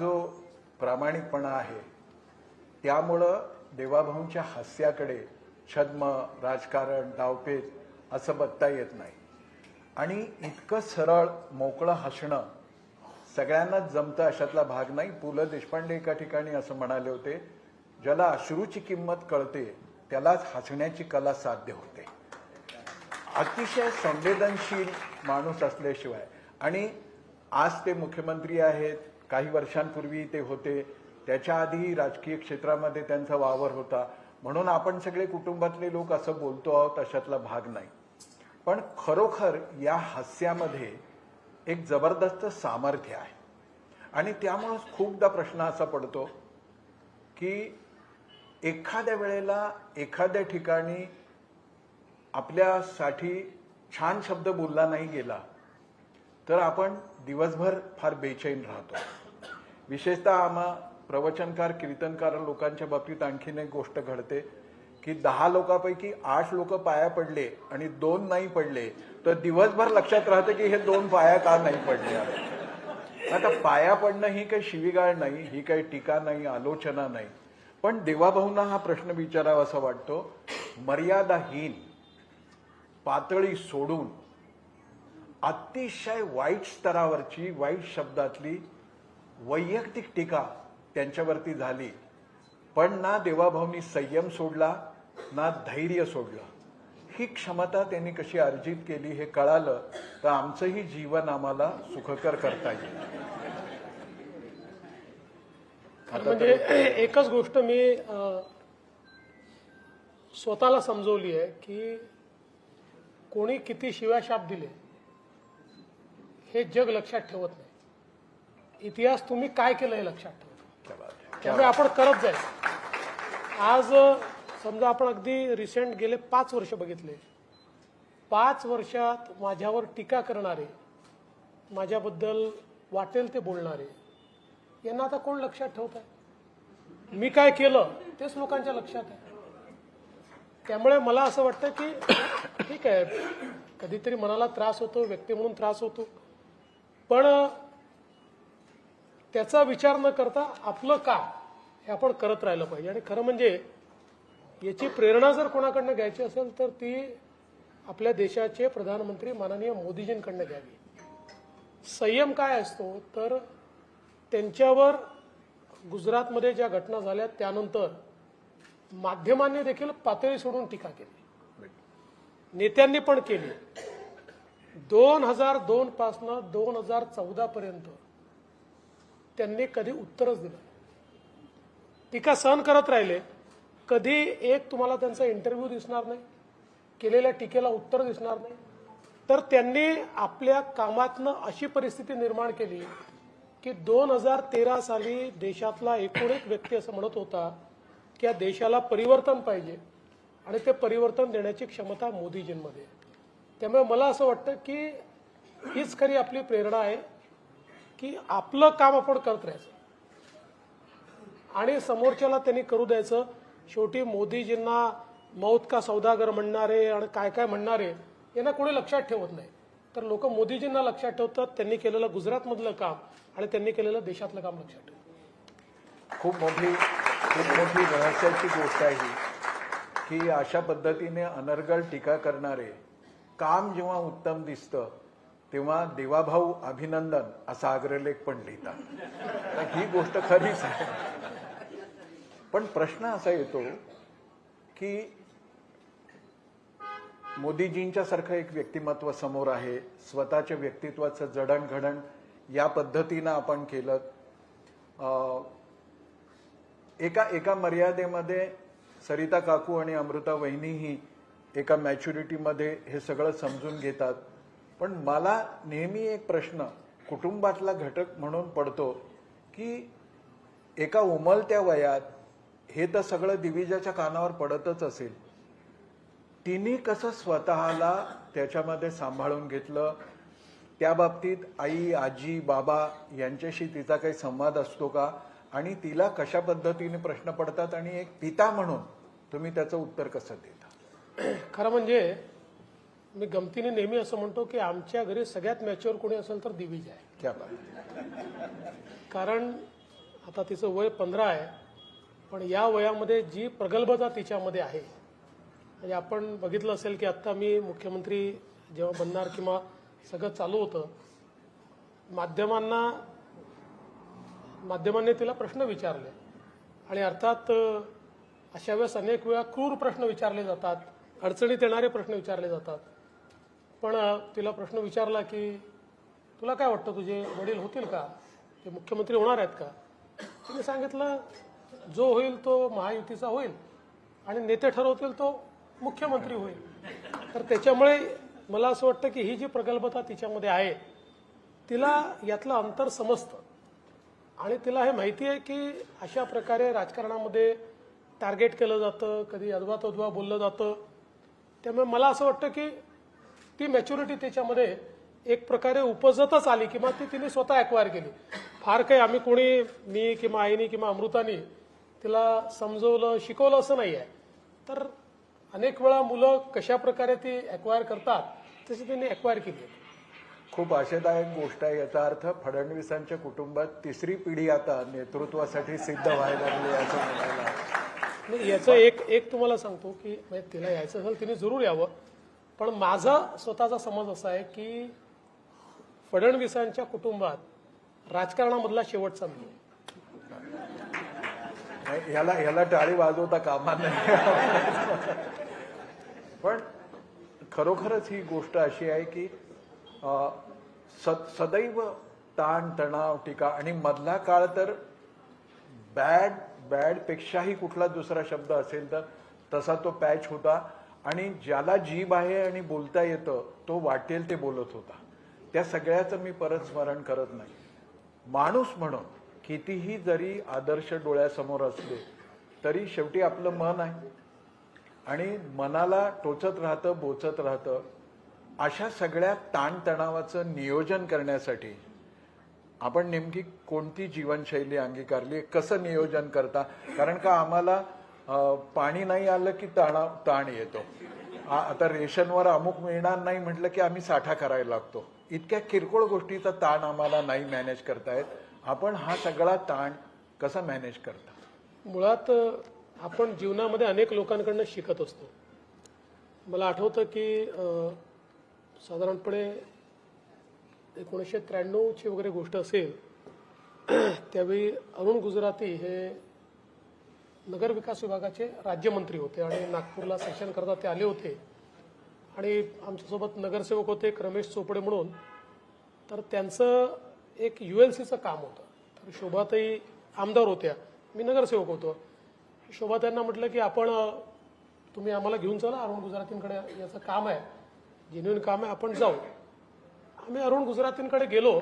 जो प्रामाणिकपणा आहे त्यामुळं देवाभाऊंच्या हास्याकडे छद्म राजकारण डावपेच असं बघता येत नाही. आणि इतकं सरळ मोकळं हसणं सगळ्यांनाच जमतं अशातला भाग नाही. पु ल देशपांडे एका ठिकाणी असं म्हणाले होते ज्याला अश्रूची किंमत कळते त्यालाच हसण्याची कला साध्य होते. अतिशय संवेदनशील माणूस असल्याशिवाय. आणि आज ते मुख्यमंत्री आहेत काही वर्षांपूर्वी ते होते. त्याच्या आधी राजकीय क्षेत्रामध्ये त्यांचा वावर होता. म्हणून आपण सगळे कुटुंबातले लोक असं बोलतो आहोत अशातला भाग नाही. पण खरोखर या हास्यामध्ये एक जबरदस्त सामर्थ्य आहे. आणि त्यामुळंच खूपदा प्रश्न असा पडतो की एखाद्या वेळेला एखाद्या ठिकाणी आपल्यासाठी छान शब्द बोलला नाही गेला तर आपण दिवसभर फार बेचैन राहतो. विशेषतः आम्हा प्रवचनकार कीर्तनकार लोकांच्या बाबतीत आणखीन एक गोष्ट घडते की दहा लोकांपैकी आठ लोक पाया पडले आणि दोन नाही पडले तर दिवसभर लक्षात राहतं की हे दोन पाया का नाही पडले आता पाया पडणं ही काही शिवीगाळ नाही ही काही टीका नाही आलोचना नाही. पण देवाभाऊंना हा प्रश्न विचारावा असा वाटतो मर्यादाहीन पातळी सोडून अतिशय वाईट स्तरावरची वाईट शब्दातली वैयक्तिक टीका त्यांच्यावरती झाली. पण ना देवाभाऊंनी संयम सोडला ना धैर्य सोडलं. ही क्षमता त्यांनी कशी अर्जित केली हे कळालं तर आमचंही जीवन आम्हाला सुखकर करता येईल. म्हणजे एकच गोष्ट मी स्वतःला समजवली आहे की कोणी किती शिव्याशाप दिले हे जग लक्षात ठेवत नाही. इतिहास तुम्ही काय केलं हे लक्षात ठेवतो क्या बात है. त्यामुळे आपण करत जायचं आज समजा आपण अगदी रिसेंट गेले पाच वर्ष बघितले. पाच वर्षात माझ्यावर टीका करणारे माझ्याबद्दल वाटेल ते बोलणारे यांना आता कोण लक्षात ठेवत आहे? मी काय केलं तेच लोकांच्या लक्षात आहे. त्यामुळे मला असं वाटतं की ठीक आहे कधीतरी मनाला त्रास होतो व्यक्ती म्हणून त्रास होतो. पण त्याचा विचार न करता आपलं काय हे आपण करत राहिलं पाहिजे. आणि खरं म्हणजे याची प्रेरणा जर कोणाकडनं घ्यायची असेल तर ती आपल्या देशाचे प्रधानमंत्री माननीय मोदीजींकडनं घ्यावी. संयम काय असतो? तर त्यांच्यावर गुजरातमध्ये ज्या घटना झाल्या त्यानंतर माध्यमांनी देखील पातळी सोडून टीका केली. नेत्यांनी पण केली. दोन हजार दोन पासनं दोन हजार चौदा पर्यंत त्यांनी कधी उत्तरच दिलं टीका सहन करत राहिले. कधी एक तुम्हाला त्यांचा इंटरव्ह्यू दिसणार नाही. केलेल्या टीकेला उत्तर दिसणार नाही. तर त्यांनी आपल्या कामातनं अशी परिस्थिती निर्माण केली की दोन हजार तेरा साली देशातला एकूण एक व्यक्ती असं म्हणत होता की या देशाला परिवर्तन पाहिजे आणि ते परिवर्तन देण्याची क्षमता मोदीजींमध्ये त्यामुळे मला असं वाटतं की हीच खरी आपली प्रेरणा आहे. की आपलं काम आपण करत राहायचं. आणि समोरच्याला त्यांनी करू द्यायचं. शेवटी मोदीजींना मौत का सौदागर म्हणणारे आणि काय काय म्हणणारे यांना कोणी लक्षात ठेवत नाही. तर लोक मोदीजींना लक्षात ठेवतात त्यांनी केलेलं गुजरातमधलं काम आणि त्यांनी केलेलं देशातलं काम लक्षात ठेवतात. खूप मोठी खूप मोठी रहस्याची गोष्ट आहे ही की अशा पद्धतीने अनर्गल टीका करणारे काम जेव्हा उत्तम दिसतं तेव्हा देवाभाऊ अभिनंदन असा अग्रलेख पण लिहितात. ही गोष्ट खरीच आहे. पण प्रश्न असा येतो की मोदीजींच्या सारखं एक व्यक्तिमत्व समोर आहे स्वतःच्या व्यक्तित्वाचं जडणघडण या पद्धतीनं आपण केलं. अं, एका एका मर्यादेमध्ये सरिता काकू आणि अमृता वहिनीही एका मॅच्युरिटीमध्ये हे सगळं समजून घेतात. पण मला नेहमी एक प्रश्न कुटुंबातला घटक म्हणून पडतो की एका उमलत्या वयात हे तर सगळं दिविजाच्या कानावर पडतच असेल. तिने कसं स्वतःला त्याच्यामध्ये सांभाळून घेतलं? त्या बाबतीत आई आजी बाबा यांच्याशी तिचा काही संवाद असतो का? आणि तिला कशा पद्धतीने प्रश्न पडतात? आणि एक पिता म्हणून तुम्ही त्याचं उत्तर कसं देता? खरं म्हणजे मी गमतीने नेहमी असं म्हणतो की आमच्या घरी सगळ्यात मॅच्युअर कोणी असेल तर दिवीज आहे. क्या कारण आता तिचं वय पंधरा आहे पण या वयामध्ये जी प्रगल्भता तिच्यामध्ये आहे म्हणजे आपण बघितलं असेल की आत्ता मी मुख्यमंत्री जेव्हा बनणार किंवा सगळं चालू होतं माध्यमांना माध्यमांनी तिला प्रश्न विचारले. आणि अर्थात अशा वेळेस अनेक वेळा क्रूर प्रश्न विचारले जातात अडचणीत येणारे प्रश्न विचारले जातात. पण तिला प्रश्न विचारला की तुला काय वाटतं तुझे वडील होतील का? ते मुख्यमंत्री होणार आहेत का? तिने सांगितलं जो होईल तो महायुतीचा होईल आणि नेते ठरवतील तो मुख्यमंत्री होईल. तर त्याच्यामुळे मला असं वाटतं की ही जी प्रगल्भता तिच्यामध्ये आहे तिला यातलं अंतर समजतं. आणि तिला हे माहिती आहे की अशा प्रकारे राजकारणामध्ये टार्गेट केलं जातं कधी अद्वा तद्वा बोललं जातं. त्यामुळे मला असं वाटतं की ती मॅच्युरिटी त्याच्यामध्ये एक प्रकारे उपजतच आली किंवा ती तिने स्वतः ॲक्वायर केली. फार काही आम्ही कोणी मी किंवा आईनी किंवा अमृतानी तिला समजवलं शिकवलं असं नाही आहे तर अनेक वेळा मुलं कशा प्रकारे ती ॲक्वायर करतात तशी त्यांनी ॲक्वायर केली. खूप आशादायक गोष्ट आहे. याचा अर्थ फडणवीसांच्या कुटुंबात तिसरी पिढी आता नेतृत्वासाठी सिद्ध व्हायला लागली असं म्हणायला याचं एक एक तुम्हाला सांगतो की म्हणजे तिला यायचं असेल तिने जरूर यावं. पण माझा स्वतःचा समज असा आहे की फडणवीसांच्या कुटुंबात राजकारणामधला शेवटचा मी ह्याला ह्याला टाळी वाजवता कामा नाही पण खरोखरच ही गोष्ट अशी आहे की सद सदैव ताण तणाव टीका आणि मधला काळ तर बॅड बॅड पेक्षाही कुठला दुसरा शब्द असेल तर तसा तो पॅच होता. आणि ज्याला जीभ आहे आणि बोलता येतं तो वाटेल ते बोलत होता. त्या सगळ्याचं मी परत स्मरण करत नाही. माणूस म्हणून कितीही जरी आदर्श डोळ्यासमोर असले तरी शेवटी आपलं मन आहे. आणि मनाला टोचत राहतं बोचत राहतं. अशा सगळ्या ताणतणावाचं नियोजन करण्यासाठी आपण नेमकी कोणती जीवनशैली अंगीकारली कसं नियोजन करता? कारण का आम्हाला पाणी नाही आलं की ताणा ताण येतो. आता रेशनवर अमुक मिळणार नाही म्हटलं की आम्ही साठा करायला लागतो. इतक्या किरकोळ गोष्टीचा ताण आम्हाला नाही मॅनेज करतायत. आपण हा सगळा ताण कसा मॅनेज करता? मुळात आपण जीवनामध्ये अनेक लोकांकडनं शिकत असतो. मला आठवतं की साधारणपणे एकोणीसशे त्र्याण्णवची वगैरे गोष्ट असेल त्यावेळी अरुण गुजराती हे नगर विकास विभागाचे राज्यमंत्री होते आणि नागपूरला सेशन करता ते आले होते. आणि आमच्यासोबत नगरसेवक होते रमेश चोपडे म्हणून. तर त्यांचं एक यू एल सीचं काम होतं. तर शोभाताई आमदार होत्या. मी नगरसेवक होतो. शोभाताईंना म्हटलं की आपण तुम्ही आम्हाला घेऊन चला अरुण गुजरातींकडे याचं काम आहे. जेन्युन काम आहे आपण जाऊ. आम्ही अरुण गुजरातींकडे गेलो.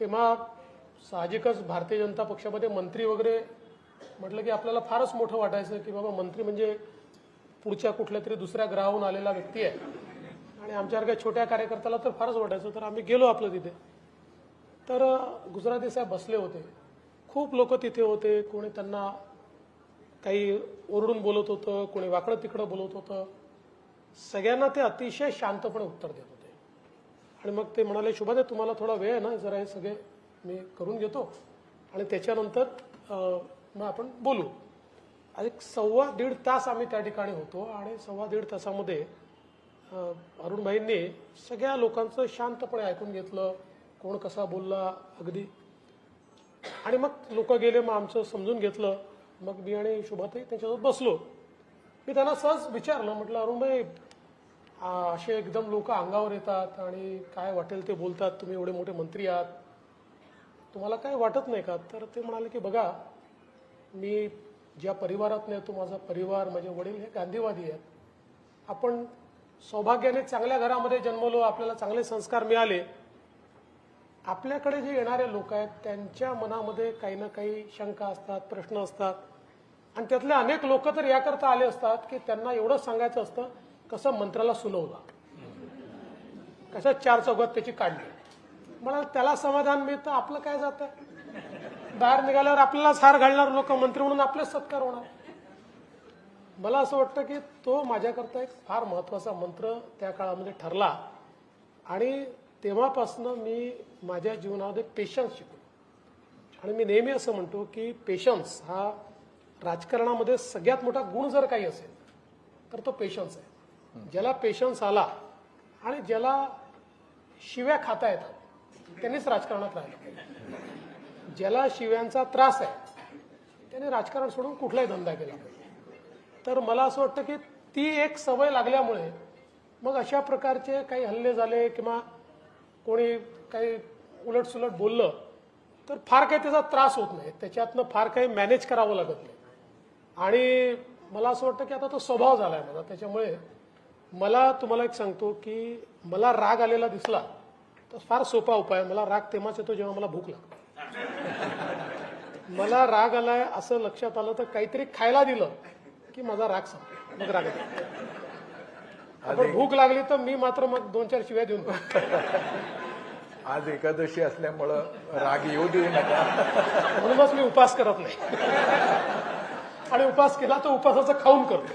तेव्हा साहजिकच भारतीय जनता पक्षामध्ये मंत्री वगैरे म्हटलं की आपल्याला फारच मोठं वाटायचं की बाबा मंत्री म्हणजे पुढच्या कुठल्या तरी दुसऱ्या ग्रहाहून आलेला व्यक्ती आहे. आणि आमच्यासारख्या छोट्या कार्यकर्त्याला तर फारच वाटायचं तर आम्ही गेलो आपलं तिथे. तर गुजराती साहेब बसले होते. खूप लोक तिथे होते कोणी त्यांना काही ओरडून बोलत होतं कोणी वाकडं तिकडं बोलत होतं. सगळ्यांना ते अतिशय शांतपणे उत्तर देत होते. आणि मग ते म्हणाले शुभादे तुम्हाला थोडा वेळ आहे ना जरा हे सगळे मी करून घेतो. आणि त्याच्यानंतर मग आपण बोलू. आणि सव्वा दीड तास आम्ही त्या ठिकाणी होतो आणि सव्वा दीड तासामध्ये अरुणभाईंनी सगळ्या लोकांचं शांतपणे ऐकून घेतलं कोण कसा बोलला अगदी. आणि मग लोक गेले मग आमचं समजून घेतलं. मग मी आणि शुभाताई त्यांच्यासोबत बसलो. मी त्यांना सहज विचारलं म्हटलं अरुणभाई असे एकदम लोक अंगावर येतात आणि काय वाटेल ते बोलतात तुम्ही एवढे मोठे मंत्री आहात. तुम्हाला काय वाटत नाही का? तर ते म्हणाले की बघा मी ज्या परिवारात येतो माझा परिवार माझे वडील हे गांधीवादी आहेत. आपण सौभाग्याने चांगल्या घरामध्ये जन्मलो आपल्याला चांगले संस्कार मिळाले. आपल्याकडे जे येणारे लोक आहेत त्यांच्या मनामध्ये काही ना काही शंका असतात प्रश्न असतात. आणि त्यातले अनेक लोक तर याकरता आले असतात की त्यांना एवढं सांगायचं असतं कसं मंत्राला सुलवला कशा चार चौघात त्याची काढली. मला त्याला समाधान मिळतं आपलं काय जातं? बाहेर निघाल्यावर आपल्यालाच हार घालणार लोक मंत्री म्हणून आपलाच सत्कार होणार. मला असं वाटतं की तो माझ्याकरता एक फार महत्त्वाचा मंत्र त्या काळामध्ये ठरला. आणि तेव्हापासनं मी माझ्या जीवनामध्ये पेशन्स शिकलो. आणि मी नेहमी असं म्हणतो की पेशन्स हा राजकारणामध्ये सगळ्यात मोठा गुण जर काही असेल तर तो पेशन्स आहे. ज्याला पेशन्स आला आणि ज्याला शिव्या खाता येतात त्यांनीच राजकारणात राहिलं. ज्याला शिव्यांचा त्रास आहे. त्याने राजकारण सोडून कुठलाही धंदा केला तर मला असं वाटतं की ती एक सवय लागल्यामुळे मग अशा प्रकारचे काही हल्ले झाले किंवा कोणी काही उलटसुलट बोललं तर फार काही त्याचा त्रास होत नाही. त्याच्यातनं फार काही मॅनेज करावं लागत नाही. आणि मला असं वाटतं की आता तो स्वभाव झाला आहे माझा. त्याच्यामुळे मला तुम्हाला एक सांगतो की मला राग आलेला दिसला तर फार सोपा उपाय. आहे. मला राग तेव्हाच येतो जेव्हा मला भूक लागते. मला राग आलाय असं लक्षात आलं तर काहीतरी खायला दिलं की माझा राग संपला. मग राग भूक लागली तर मी मात्र मग दोन चार शिव्या देऊन. आज एकादशी असल्यामुळं राग येऊ देऊ नका. म्हणूनच मी उपास करत नाही. आणि उपास केला तर उपासाचं खाऊन करतो.